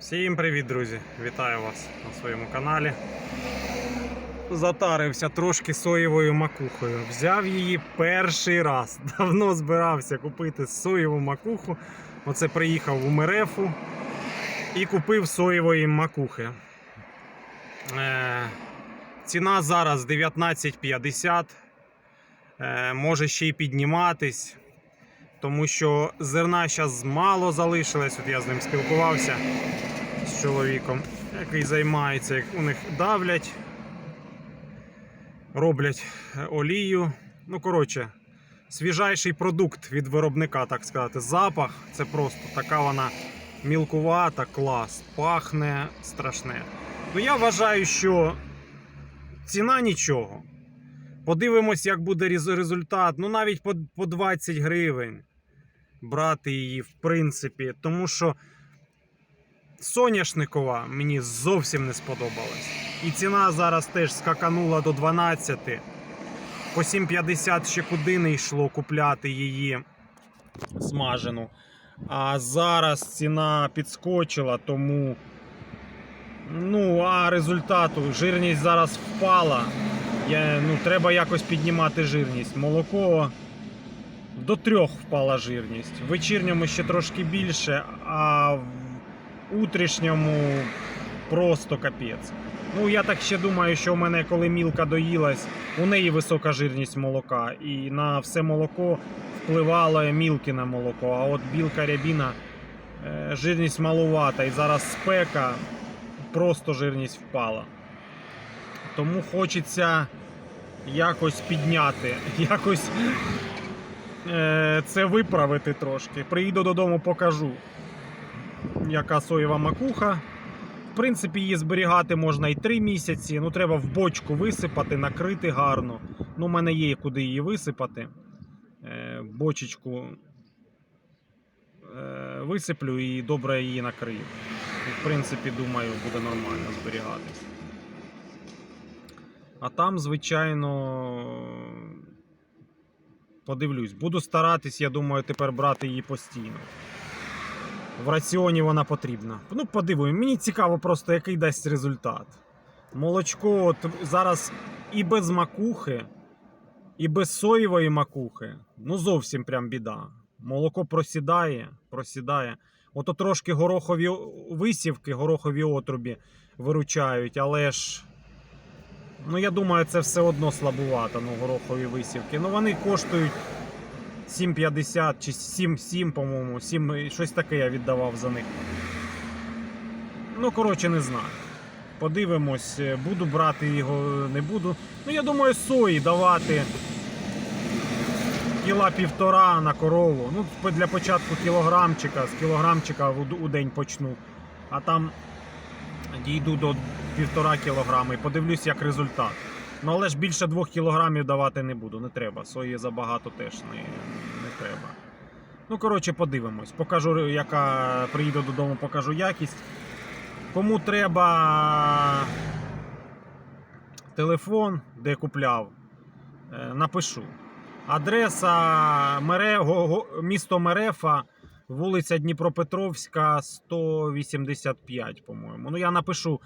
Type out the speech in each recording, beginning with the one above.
Всім привіт, друзі! Вітаю вас на своєму каналі. Затарився трошки соєвою макухою. Взяв її перший раз. Давно збирався купити соєву макуху. Оце приїхав у Мерефу і купив соєвої макухи. Е, ціна зараз 19,50. Е, може ще й підніматись тому що зерна зараз мало залишилось. От я з ним спілкувався з чоловіком, який займається, як у них давлять, роблять е, олію. Ну, коротше, свіжайший продукт від виробника, так сказати. Запах це просто така вона мілкувата, клас, пахне страшне. Ну, я вважаю, що ціна нічого. Подивимось, як буде результат. Ну, навіть по, по 20 гривень брати її, в принципі. Тому що соняшникова мені зовсім не сподобалась. І ціна зараз теж скаканула до 12. По 7,50 ще куди не йшло купляти її смажену. А зараз ціна підскочила, тому. Ну, а результату жирність зараз впала. Я, ну, треба якось піднімати жирність. Молоко до трьох впала жирність. В вечірньому ще трошки більше, а в утрішньому просто капець. Ну, я так ще думаю, що у мене, коли мілка доїлась, у неї висока жирність молока. І на все молоко впливало мілкине молоко. А от білка рябіна е, жирність малувата. І зараз спека, просто жирність впала. Тому хочеться якось підняти, якось е, це виправити трошки. Приїду додому, покажу, яка соєва макуха. В принципі, її зберігати можна і 3 місяці. Ну, треба в бочку висипати, накрити гарно. Ну, у мене є куди її висипати. Е, бочечку е, висиплю і добре її накрию. І, в принципі, думаю, буде нормально зберігатись. А там, звичайно, подивлюсь. Буду старатись, я думаю, тепер брати її постійно. В раціоні вона потрібна. Ну, подивуємо. Мені цікаво просто, який дасть результат. Молочко от зараз і без макухи, і без соєвої макухи. Ну, зовсім прям біда. Молоко просідає, просідає. Ото трошки горохові висівки, горохові отрубі виручають, але ж. Ну, я думаю, це все одно слабувато, ну, горохові висівки. Ну, вони коштують 7,50 чи 7,7, по-моєму. 7, щось таке я віддавав за них. Ну, коротше, не знаю. Подивимось, е, буду брати його, не буду. Ну, я думаю, сої давати кіла півтора на корову. Ну, для початку кілограмчика, з кілограмчика у, день почну. А там дійду до півтора кілограми і подивлюсь, як результат. Ну, але ж більше двох кілограмів давати не буду, не треба. Сої забагато теж не, не треба. Ну, коротше, подивимось. Покажу, яка приїду додому, покажу якість. Кому треба телефон, де купляв, е, напишу. Адреса Мере... місто Мерефа, вулиця Дніпропетровська, 185, по-моєму. Ну, я напишу,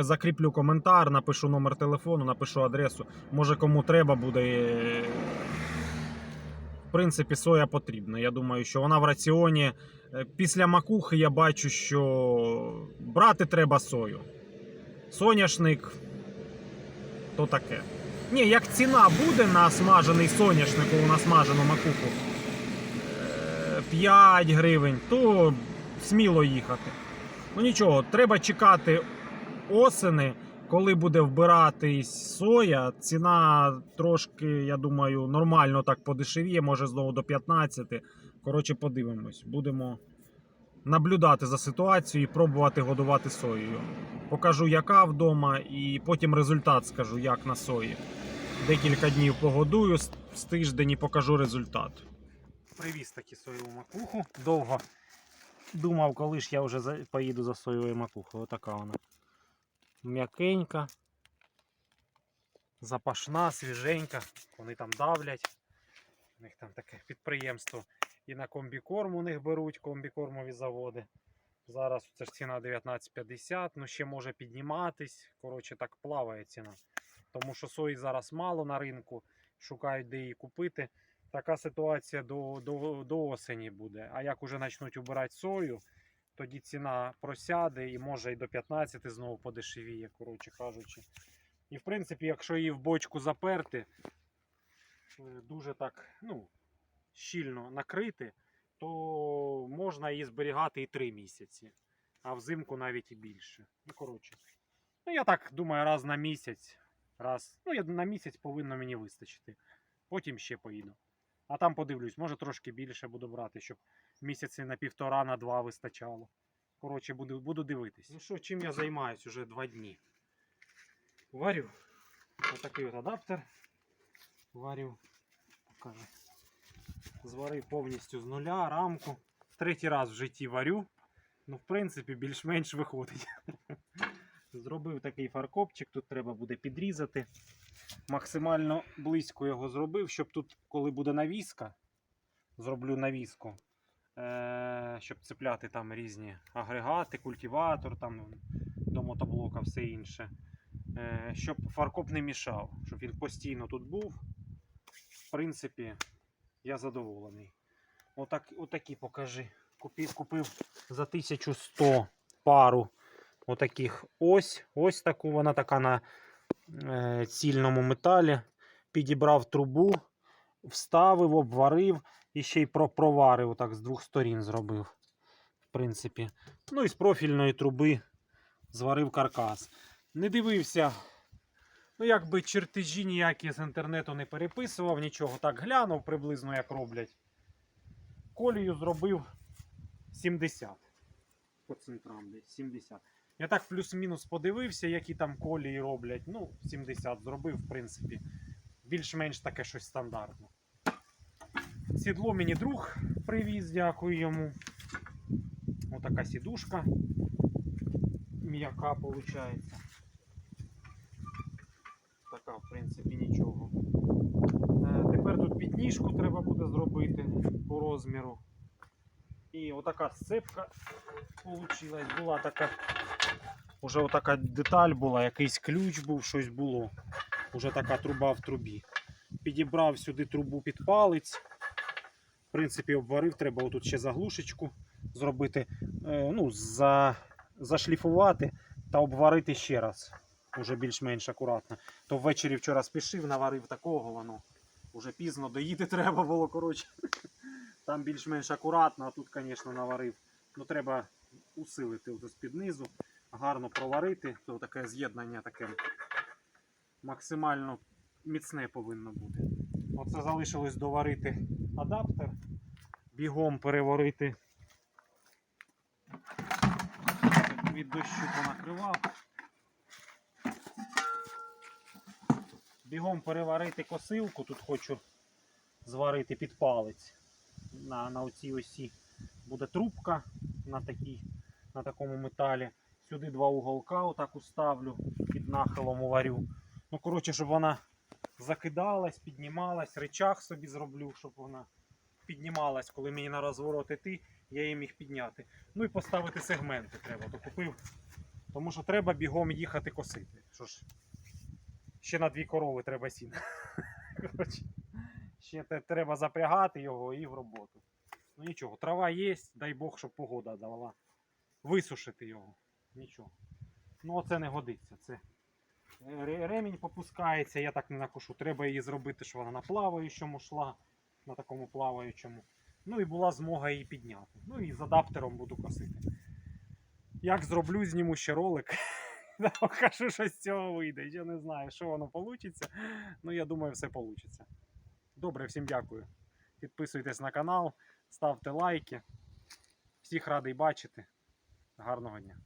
закріплю коментар, напишу номер телефону, напишу адресу. Може, кому треба буде. е, В принципі, соя потрібна. Я думаю, що вона в раціоні. Е, Після макухи я бачу, що брати треба сою. Соняшник то таке. Ні, як ціна буде на смажений соняшник, на смажену макуху 5 гривень, то сміло їхати. Ну нічого, треба чекати осени, коли буде вбиратись соя. Ціна трошки, я думаю, нормально так подешевіє, може знову до 15. Коротше, подивимось. Будемо наблюдати за ситуацією і пробувати годувати соєю. Покажу, яка вдома, і потім результат скажу, як на сої. Декілька днів погодую з тиждень і покажу результат. Привіз таки соєву макуху. Довго думав, коли ж я вже поїду за соєвою макухою. Отака вона. М'якенька, запашна, свіженька. Вони там давлять. У них там таке підприємство. І на комбікорм у них беруть комбікормові заводи. Зараз це ж ціна 19,50, ну ще може підніматись. Коротше, так плаває ціна. Тому що сої зараз мало на ринку, шукають, де її купити. Така ситуація до, до, до осені буде. А як уже почнуть убирати сою, тоді ціна просяде і може і до 15 знову подешевіє, коротше кажучи. І в принципі, якщо її в бочку заперти, е, дуже так ну, щільно накрити, то можна її зберігати і 3 місяці, а взимку навіть і більше. Ну, коротше. Ну, я так думаю, раз на місяць. Раз. Ну, я на місяць повинно мені вистачити. Потім ще поїду. А там подивлюсь, може трошки більше буду брати, щоб місяці на півтора, на два вистачало. Коротше, буду, буду дивитись. Ну що, чим я займаюсь уже два дні? Варю. Отакий от адаптер. Варю. Покажу. Зварив повністю з нуля рамку. Третій раз в житті варю. Ну, в принципі, більш-менш виходить. Зробив такий фаркопчик, тут треба буде підрізати. Максимально близько його зробив, щоб тут, коли буде навіска, зроблю навіску, е- щоб цепляти там різні агрегати, культиватор, там до мотоблока, все інше. Е- щоб фаркоп не мішав, щоб він постійно тут був. В принципі, я задоволений. Отак, отакі покажи. Купив, купив за 1100 пару отаких ось. Ось таку. Вона така на е, цільному металі. Підібрав трубу, вставив, обварив і ще й про- проварив. Отак з двох сторін зробив. В принципі. Ну і з профільної труби зварив каркас. Не дивився. Ну, якби чертежі ніякі з інтернету не переписував, нічого. Так глянув приблизно, як роблять. Колію зробив 70. По центрам десь 70. Я так плюс-мінус подивився, які там колії роблять. Ну, 70 зробив, в принципі. Більш-менш таке щось стандартне. Сідло мені друг привіз, дякую йому. Отака сідушка. М'яка виходить. Така, в принципі, нічого. Е, Тепер тут підніжку треба буде зробити по розміру. І отака сцепка вийшла. Була така. Уже отака деталь була, якийсь ключ був, щось було. Уже така труба в трубі. Підібрав сюди трубу під палець. В принципі, обварив, треба отут ще заглушечку зробити. е, Ну, за, зашліфувати та обварити ще раз. Уже більш-менш акуратно. То ввечері вчора спішив, наварив такого, воно уже пізно доїти треба було, коротше. Там більш-менш акуратно, а тут, звісно, наварив. Ну, треба усилити ось під низу, гарно проварити. То таке з'єднання таке максимально міцне повинно бути. Оце залишилось доварити адаптер, бігом переварити. Від дощу понакривав. Бігом переварити косилку, тут хочу зварити під палець. На, на оцій осі буде трубка на, такій, на такому металі. Сюди два уголка отак уставлю, під нахилом уварю. Ну, коротше, щоб вона закидалась, піднімалась, речах собі зроблю, щоб вона піднімалась, коли мені на розворот іти, я її міг підняти. Ну і поставити сегменти треба, то купив. Тому що треба бігом їхати косити. Що ж, ще на дві корови треба сіна. Ще треба запрягати його і в роботу. Ну нічого, трава є, дай Бог, щоб погода дала. Висушити його. Нічого. Ну оце не годиться. Це е, ремінь попускається, я так не накошу. Треба її зробити, щоб вона на плаваючому йшла, на такому плаваючому. Ну і була змога її підняти. Ну і з адаптером буду косити. Як зроблю, зніму ще ролик. Покажу, що з цього вийде. Я не знаю, що воно вийде. Ну, я думаю, все вийде. Добре, всім дякую. Підписуйтесь на канал, ставте лайки. Всіх радий бачити. Гарного дня.